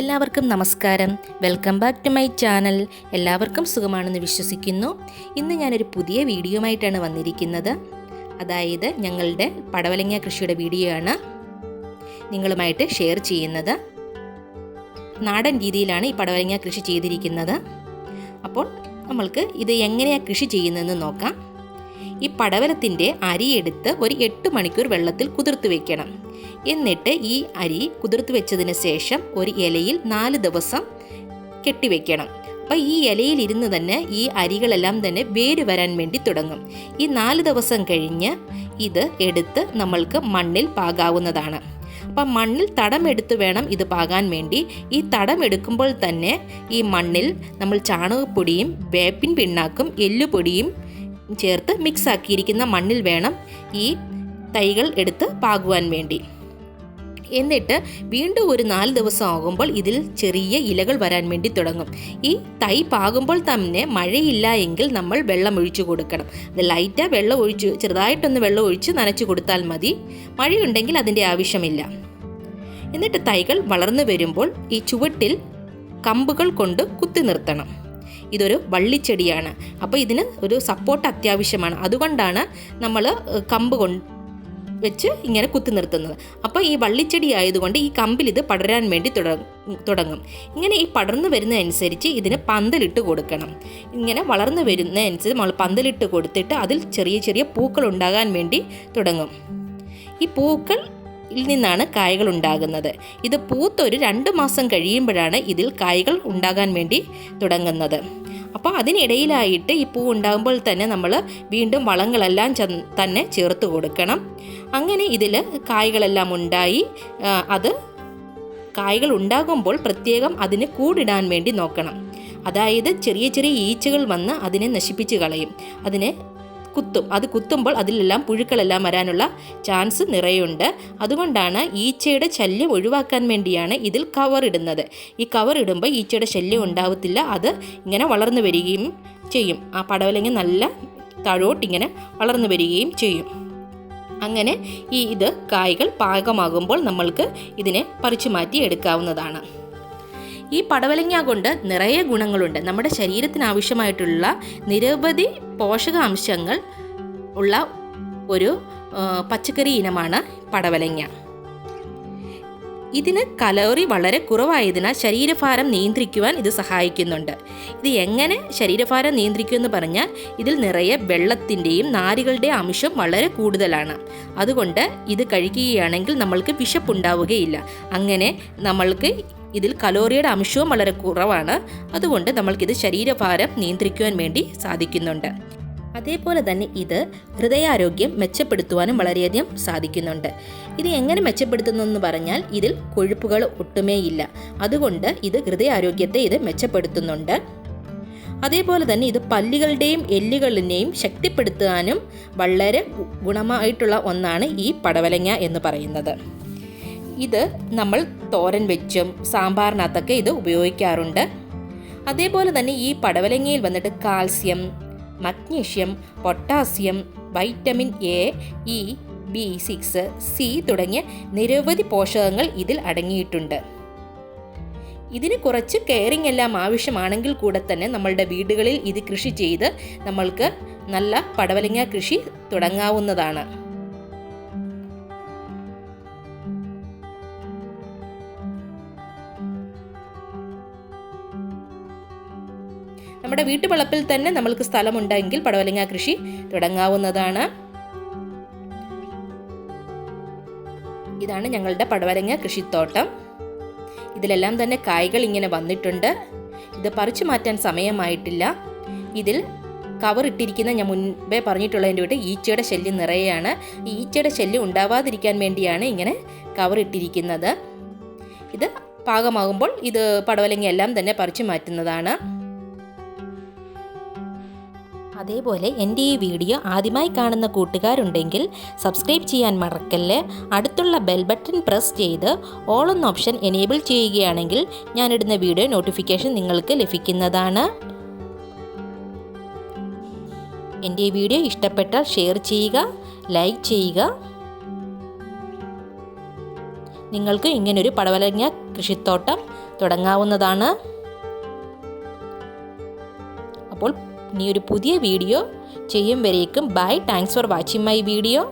എല്ലാവർക്കും നമസ്കാരം. Welcome back to my channel എല്ലാവർക്കും സുഖമാണെന്ന് വിശ്വസിക്കുന്നു. ഇന്ന് ഞാനൊരു പുതിയ വീഡിയോ ആയിട്ടാണ് വന്നിരിക്കുന്നത്. അതായത് ഞങ്ങളുടെ പടവലങ്ങ കൃഷിയുടെ വീഡിയോ ആണ് നിങ്ങളുമായിട്ട് ഷെയർ ചെയ്യുന്നത്. നാടൻ രീതിയിലാണ് ഈ പടവലങ്ങ കൃഷി ചെയ്തിരിക്കുന്നത്. അപ്പോൾ നമ്മൾക്ക് ഇത് എങ്ങനെയാണ് കൃഷി ചെയ്യുന്നതെന്ന് നോക്കാം. ഈ പടവലത്തിന്റെ അരിയെടുത്ത് ഒരു എട്ട് മണിക്കൂർ വെള്ളത്തിൽ കുതിർത്ത് വെക്കണം. എന്നിട്ട് ഈ അരി കുതിർത്ത് വെച്ചതിന് ശേഷം ഒരു ഇലയിൽ നാല് ദിവസം കെട്ടിവെക്കണം അപ്പോൾ ഈ ഇലയിൽ ഇരുന്ന് തന്നെ ഈ അരികളെല്ലാം തന്നെ വേര് വരാൻ വേണ്ടി തുടങ്ങും. ഈ നാല് ദിവസം കഴിഞ്ഞ് ഇത് എടുത്ത് നമ്മൾക്ക് മണ്ണിൽ പാകാവുന്നതാണ്. അപ്പം മണ്ണിൽ തടം തടമെടുത്ത് വേണം ഇത് പാകാൻ വേണ്ടി. ഈ തടം എടുക്കുമ്പോൾ തന്നെ ഈ മണ്ണിൽ നമ്മൾ ചാണകപ്പൊടിയും വേപ്പിൻ പിണ്ണാക്കും എല്ലുപൊടിയും ചേർത്ത് മിക്സ് ആക്കിയിരിക്കുന്ന മണ്ണിൽ വേണം ഈ തൈകൾ എടുത്ത് പാകുവാൻ വേണ്ടി. എന്നിട്ട് വീണ്ടും ഒരു നാല് ദിവസം ആകുമ്പോൾ ഇതിൽ ചെറിയ ഇലകൾ വരാൻ വേണ്ടി തുടങ്ങും. ഈ തൈ പാകുമ്പോൾ തന്നെ മഴയില്ല എങ്കിൽ നമ്മൾ വെള്ളം ഒഴിച്ചു കൊടുക്കണം. അത് ലൈറ്റാ വെള്ളം ഒഴിച്ച് ചെറുതായിട്ടൊന്ന് വെള്ളം ഒഴിച്ച് നനച്ചു കൊടുത്താൽ മതി. മഴയുണ്ടെങ്കിൽ അതിന്റെ ആവശ്യമില്ല. എന്നിട്ട് തൈകൾ വളർന്നു വരുമ്പോൾ ഈ ചുവട്ടിൽ കമ്പുകൾ കൊണ്ട് കുത്തി നിർത്തണം. ഇതൊരു വള്ളിച്ചെടിയാണ്. അപ്പോൾ ഇതിന് ഒരു സപ്പോർട്ട് അത്യാവശ്യമാണ്. അതുകൊണ്ടാണ് നമ്മൾ കമ്പ് കൊണ്ട് വെച്ച് ഇങ്ങനെ കുത്തി നിർത്തുന്നത്. അപ്പോൾ ഈ വള്ളിച്ചെടി ആയതുകൊണ്ട് ഈ കമ്പിൽ ഇത് പടരാൻ വേണ്ടി തുടങ്ങും. ഇങ്ങനെ ഈ പടർന്നു വരുന്നതനുസരിച്ച് ഇതിന് പന്തലിട്ട് കൊടുക്കണം. ഇങ്ങനെ വളർന്നു വരുന്നതനുസരിച്ച് നമ്മൾ പന്തലിട്ട് കൊടുത്തിട്ട് അതിൽ ചെറിയ ചെറിയ പൂക്കൾ ഉണ്ടാകാൻ വേണ്ടി തുടങ്ങും. ഈ പൂക്കൾ നിന്നാണ് കായകൾ ഉണ്ടാകുന്നത്. ഇത് പൂത്തൊരു രണ്ട് മാസം കഴിയുമ്പോഴാണ് ഇതിൽ കായകൾ ഉണ്ടാകാൻ വേണ്ടി തുടങ്ങുന്നത്. അപ്പോൾ അതിനിടയിലായിട്ട് ഈ പൂ ഉണ്ടാകുമ്പോൾ തന്നെ നമ്മൾ വീണ്ടും വളങ്ങളെല്ലാം തന്നെ ചേർത്ത് കൊടുക്കണം. അങ്ങനെ ഇതിൽ കായകളെല്ലാം ഉണ്ടായി അത് കായകൾ ഉണ്ടാകുമ്പോൾ പ്രത്യേകം അതിന് കൂടിടാൻ വേണ്ടി നോക്കണം. അതായത് ചെറിയ ചെറിയ ഈച്ചകൾ വന്ന് അതിനെ നശിപ്പിച്ച് കളയും. അതിനെ കുത്തും. അത് കുത്തുമ്പോൾ അതിലെല്ലാം പുഴുക്കളെല്ലാം വരാനുള്ള ചാൻസ് നിറയുണ്ട്. അതുകൊണ്ടാണ് ഈച്ചയുടെ ശല്യം ഒഴിവാക്കാൻ വേണ്ടിയാണ് ഇതിൽ കവർ ഇടുന്നത്. ഈ കവർ ഇടുമ്പോൾ ഈച്ചയുടെ ശല്യം ഉണ്ടാവത്തില്ല. അത് ഇങ്ങനെ വളർന്നു വരികയും ചെയ്യും. ആ പടവലങ്ങ നല്ല താഴോട്ടിങ്ങനെ വളർന്നു വരികയും ചെയ്യും. അങ്ങനെ ഈ ഇത് കായ്കൾ പാകമാകുമ്പോൾ നമ്മൾക്ക് ഇതിനെ പറിച്ചു മാറ്റി എടുക്കാവുന്നതാണ്. ഈ പടവലങ്ങ കൊണ്ട് നിറയെ ഗുണങ്ങളുണ്ട്. നമ്മുടെ ശരീരത്തിന് ആവശ്യമായിട്ടുള്ള നിരവധി പോഷകാംശങ്ങൾ ഉള്ള ഒരു പച്ചക്കറി ഇനമാണ് പടവലങ്ങ. ഇതിന് കലോറി വളരെ കുറവായതിനാൽ ശരീരഭാരം നിയന്ത്രിക്കുവാൻ ഇത് സഹായിക്കുന്നുണ്ട്. ഇത് എങ്ങനെ ശരീരഭാരം നിയന്ത്രിക്കുമെന്ന് പറഞ്ഞാൽ ഇതിൽ നിറയെ വെള്ളത്തിന്റെയും നാരുകളുടെ അംശം വളരെ കൂടുതലാണ്. അതുകൊണ്ട് ഇത് കഴിക്കുകയാണെങ്കിൽ നമ്മൾക്ക് വിശപ്പുണ്ടാവുകയില്ല. അങ്ങനെ നമ്മൾക്ക് ഇതിൽ കലോറിയുടെ അംശവും വളരെ കുറവാണ്. അതുകൊണ്ട് നമ്മൾക്കിത് ശരീരഭാരം നിയന്ത്രിക്കുവാൻ വേണ്ടി സാധിക്കുന്നുണ്ട്. അതേപോലെ തന്നെ ഇത് ഹൃദയാരോഗ്യം മെച്ചപ്പെടുത്തുവാനും വളരെയധികം സാധിക്കുന്നുണ്ട്. ഇത് എങ്ങനെ മെച്ചപ്പെടുത്തുന്നു എന്ന് പറഞ്ഞാൽ ഇതിൽ കൊഴുപ്പുകൾ ഒട്ടുമേ ഇല്ല അതുകൊണ്ട് ഇത് ഹൃദയാരോഗ്യത്തെ ഇത് മെച്ചപ്പെടുത്തുന്നുണ്ട്. അതേപോലെ തന്നെ ഇത് പല്ലുകളുടെയും എല്ലുകളിനെയും ശക്തിപ്പെടുത്താനും വളരെ ഗുണമായിട്ടുള്ള ഒന്നാണ് ഈ പടവലങ്ങ എന്ന് പറയുന്നത്. ഇത് നമ്മൾ തോരൻ വെച്ചും സാമ്പാറിനകത്തൊക്കെ ഇത് ഉപയോഗിക്കാറുണ്ട്. അതേപോലെ തന്നെ ഈ പടവലങ്ങയിൽ വന്നിട്ട് calcium magnesium potassium vitamin A E B six C തുടങ്ങിയ നിരവധി പോഷകങ്ങൾ ഇതിൽ അടങ്ങിയിട്ടുണ്ട്. ഇതിന് കുറച്ച് കെയറിംഗ് എല്ലാം ആവശ്യമാണെങ്കിൽ കൂടെ തന്നെ നമ്മളുടെ വീടുകളിൽ ഇത് കൃഷി ചെയ്ത് നമ്മൾക്ക് നല്ല പടവലങ്ങ കൃഷി തുടങ്ങാവുന്നതാണ്. നമ്മുടെ വീട്ടുവളപ്പിൽ തന്നെ നമ്മൾക്ക് സ്ഥലമുണ്ടെങ്കിൽ പടവലങ്ങ കൃഷി തുടങ്ങാവുന്നതാണ്. ഇതാണ് ഞങ്ങളുടെ പടവലങ്ങ കൃഷിത്തോട്ടം. ഇതിലെല്ലാം തന്നെ കായ്കൾ ഇങ്ങനെ വന്നിട്ടുണ്ട്. ഇത് പറിച്ചു മാറ്റാൻ സമയമായിട്ടില്ല. ഇതിൽ കവർ ഇട്ടിരിക്കുന്ന ഞാൻ മുൻപേ പറഞ്ഞിട്ടുള്ളതിന്റെ കൂടെ ഈച്ചയുടെ ശല്യം നിറയെയാണ്. ഈ ഈച്ചയുടെ ശല്യം ഉണ്ടാവാതിരിക്കാൻ വേണ്ടിയാണ് ഇങ്ങനെ കവർ ഇട്ടിരിക്കുന്നത്. ഇത് പാകമാകുമ്പോൾ ഇത് പടവലങ്ങ എല്ലാം തന്നെ പറിച്ചു മാറ്റുന്നതാണ്. അതേപോലെ എന്റെ ഈ വീഡിയോ ആദ്യമായി കാണുന്ന കൂട്ടുകാരുണ്ടെങ്കിൽ സബ്സ്ക്രൈബ് ചെയ്യാൻ മറക്കല്ലേ? അടുത്തുള്ള ബെൽ ബട്ടൺ പ്രസ് ചെയ്ത് ഓൾ എന്ന ഓപ്ഷൻ എനേബിൾ ചെയ്യുകയാണെങ്കിൽ ഞാനിടുന്ന വീഡിയോ നോട്ടിഫിക്കേഷൻ നിങ്ങൾക്ക് ലഭിക്കുന്നതാണ്. എന്റെ ഈ വീഡിയോ ഇഷ്ടപ്പെട്ടാൽ ഷെയർ ചെയ്യുക ലൈക്ക് ചെയ്യുക. നിങ്ങൾക്ക് ഇങ്ങനൊരു പടവലങ്ങ കൃഷിത്തോട്ടം തുടങ്ങാവുന്നതാണ്. അപ്പോൾ ഇനി ഒരു പുതിയ വീഡിയോ. ചെയ്യും വരേക്കും. Bye thanks for watching my video